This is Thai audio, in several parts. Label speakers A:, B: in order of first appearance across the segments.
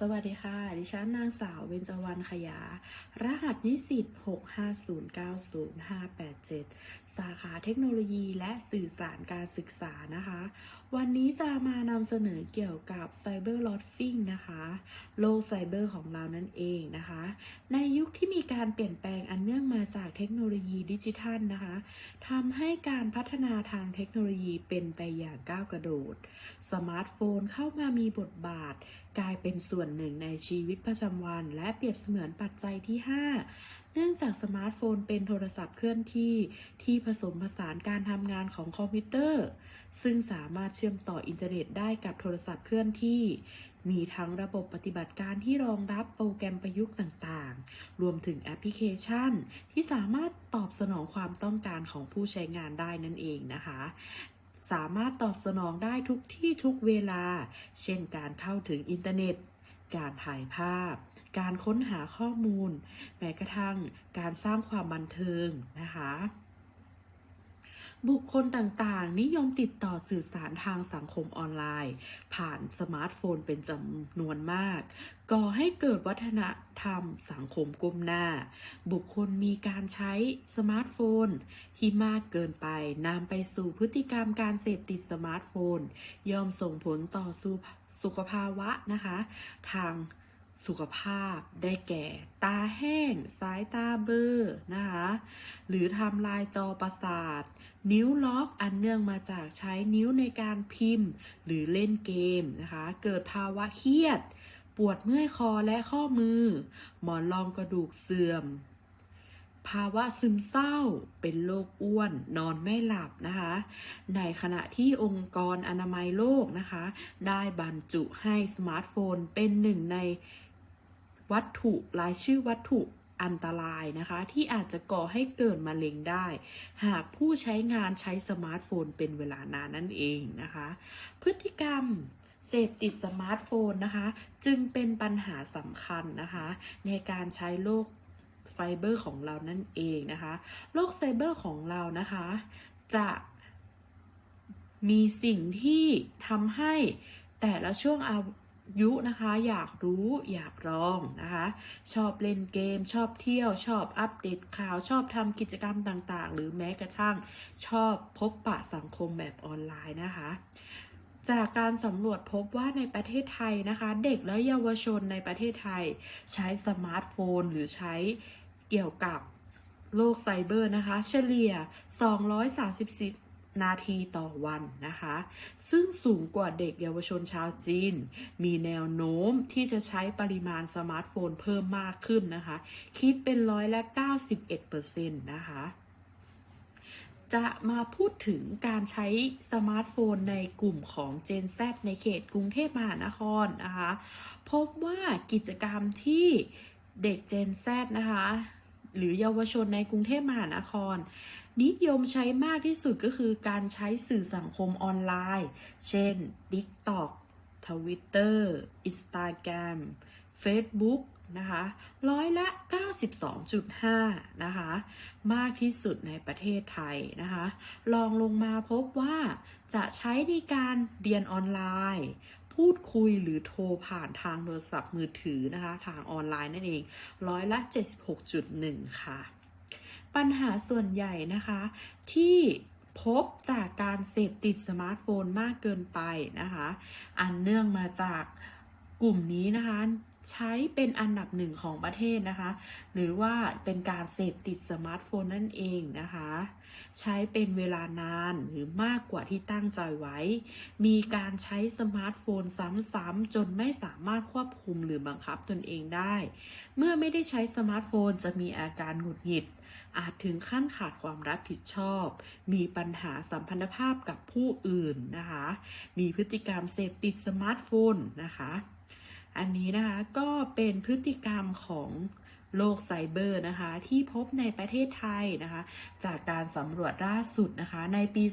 A: สวัสดีค่ะ ดิฉันนางสาวเบญจวรรณขยา รหัสนิสิต650905587 สาขาเทคโนโลยีและสื่อสารการศึกษานะคะ วันนี้จะมานำเสนอเกี่ยวกับไซเบอร์ลอ f ฟิงนะคะ โลกไซเบอร์ของเรานั่นเองนะคะ ในยุคที่มีการเปลี่ยนแปลงอันเนื่องมาจากเทคโนโลยีดิจิทัลนะคะทำให้การพัฒนาทางเทคโนโลยีเป็นไปอย่างก้าวกระโดด สมาร์ทโฟนเข้ามามีบทบาท กลายเป็นส่วนหนึ่งในชีวิตประจำวัน และเปรียบเสมือนปัจจัยที่ 5 เนื่องจากสมาร์ทโฟนเป็นโทรศัพท์เคลื่อนที่ที่ผสมผสานการทำงานของคอมพิวเตอร์ ซึ่งสามารถเชื่อมต่ออินเทอร์เน็ตได้กับโทรศัพท์เคลื่อนที่ มีทั้งระบบปฏิบัติการที่รองรับโปรแกรมประยุกต์ต่างๆ รวมถึงแอปพลิเคชัน ที่สามารถตอบสนองความต้องการของผู้ใช้งานได้นั่นเองนะคะสามารถตอบสนองได้ทุกที่ทุกเวลา เช่นการเข้าถึงอินเทอร์เน็ต การถ่ายภาพ การค้นหาข้อมูล แม้กระทั่งการสร้างความบันเทิงนะคะ บุคคลต่างๆ นิยมติดต่อสื่อสารทางสังคมออนไลน์ ผ่านสมาร์ทโฟนเป็นจำนวนมาก ก่อให้เกิดวัฒนธรรมสังคมก้มหน้า บุคคลมีการใช้สมาร์ทโฟน ที่มากเกินไปนำไปสู่พฤติกรรมการเสพติดสมาร์ทโฟน ย่อมส่งผลต่อสุสขภาวะนะคะ ทาง สุขภาพได้แก่ ตาแห้ง สายตาเบลอนะคะ หรือทำลายจอประสาท นิ้วล็อกอันเนื่องมาจากใช้นิ้วในการพิมพ์ หรือเล่นเกมนะคะ เกิดภาวะเครียด ปวดเมื่อยคอและข้อมือ หมอนรองกระดูกเสื่อม ภาวะซึมเศร้า เป็นโรคอ้วน นอนไม่หลับนะคะ ในขณะที่องค์กรอนามัยโลกนะคะ ได้บรรจุให้สมาร์ทโฟนเป็นหนึ่งใน วัตถุรายชื่อวัตถุอันตรายนะคะ ที่อาจจะก่อให้เกิดมะเร็งได้ หากผู้ใช้งานใช้สมาร์ทโฟนเป็นเวลานานนั่นเองนะคะ พฤติกรรมเสพติดสมาร์ทโฟนนะคะ จึงเป็นปัญหาสำคัญนะคะ ในการใช้โลกไฟเบอร์ของเรานั่นเองนะคะ โลกไซเบอร์ของเรานะคะ จะมีสิ่งที่ทำให้แต่ละช่วงอา ยุนะคะ อยากรู้อยากลองนะคะ ชอบเล่นเกม ชอบเที่ยว ชอบอัปเดตข่าว ชอบทำกิจกรรมต่างๆ หรือแม้กระทั่งชอบพบปะสังคมแบบออนไลน์นะคะ จากการสำรวจพบว่าในประเทศไทยนะคะ เด็กและเยาวชนในประเทศไทย ใช้สมาร์ทโฟน หรือใช้เกี่ยวกับโลกไซเบอร์นะคะ เฉลี่ย 234 นาทีต่อวันนะคะ ซึ่งสูงกว่าเด็กเยาวชนชาวจีน มีแนวโน้มที่จะใช้ปริมาณสมาร์ทโฟนเพิ่มมากขึ้นนะคะ คิดเป็นร้อยละ 91%นะคะ จะมาพูดถึงการใช้สมาร์ทโฟนในกลุ่มของ Gen Z ในเขตกรุงเทพมหานครนะคะ พบว่ากิจกรรมที่เด็ก Gen Z นะคะ หรือเยาวชนในกรุงเทพมหานคร นิยมใช้มากที่สุดก็คือการใช้สื่อสังคมออนไลน์ เช่น TikTok Twitter Instagram Facebook นะคะร้อยละ 92.5 นะคะ มากที่สุดในประเทศไทยนะคะ ลองลงมาพบว่าจะใช้ในการเรียนออนไลน์ พูดคุยหรือโทรผ่านทางโทรศัพท์มือถือนะคะ ทางออนไลน์นั่นเองร้อยละ 76.1 ค่ะ ปัญหาส่วนใหญ่นะคะ ที่พบจากการเสพติดสมาร์ทโฟนมากเกินไปนะคะ อันเนื่องมาจากกลุ่มนี้นะคะ ใช้เป็นอันดับหนึ่งของประเทศนะคะ หรือว่าเป็นการเสพติดสมาร์ทโฟนนั่นเองนะคะ ใช้เป็นเวลานานหรือมากกว่าที่ตั้งใจไว้ มีการใช้สมาร์ทโฟนซ้ำๆจนไม่สามารถควบคุมหรือบังคับตนเองได้ เมื่อไม่ได้ใช้สมาร์ทโฟนจะมีอาการหงุดหงิด อาจถึงขั้นขาดความรับผิดชอบ มีปัญหาสัมพันธภาพกับผู้อื่นนะคะ มีพฤติกรรมเสพติดสมาร์ทโฟนนะคะ อันนี้นะคะก็เป็นพฤติกรรมของโลกไซเบอร์นะคะที่พบในประเทศไทยนะคะ จากการสำรวจล่าสุดนะคะ ในปี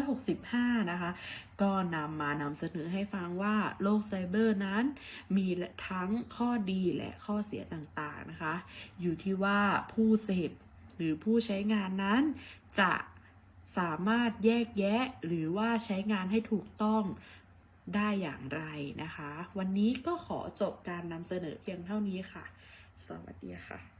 A: 2565 นะคะ ก็นำมานำเสนอให้ฟังว่าโลกไซเบอร์นั้น มีทั้งข้อดีและข้อเสียต่างๆนะคะ อยู่ที่ว่าผู้เสพหรือผู้ใช้งานนั้นจะสามารถแยกแยะหรือว่าใช้งานให้ถูกต้อง ได้อย่างไรนะคะ วันนี้ก็ขอจบการนำเสนอเพียงเท่านี้ค่ะ สวัสดีค่ะ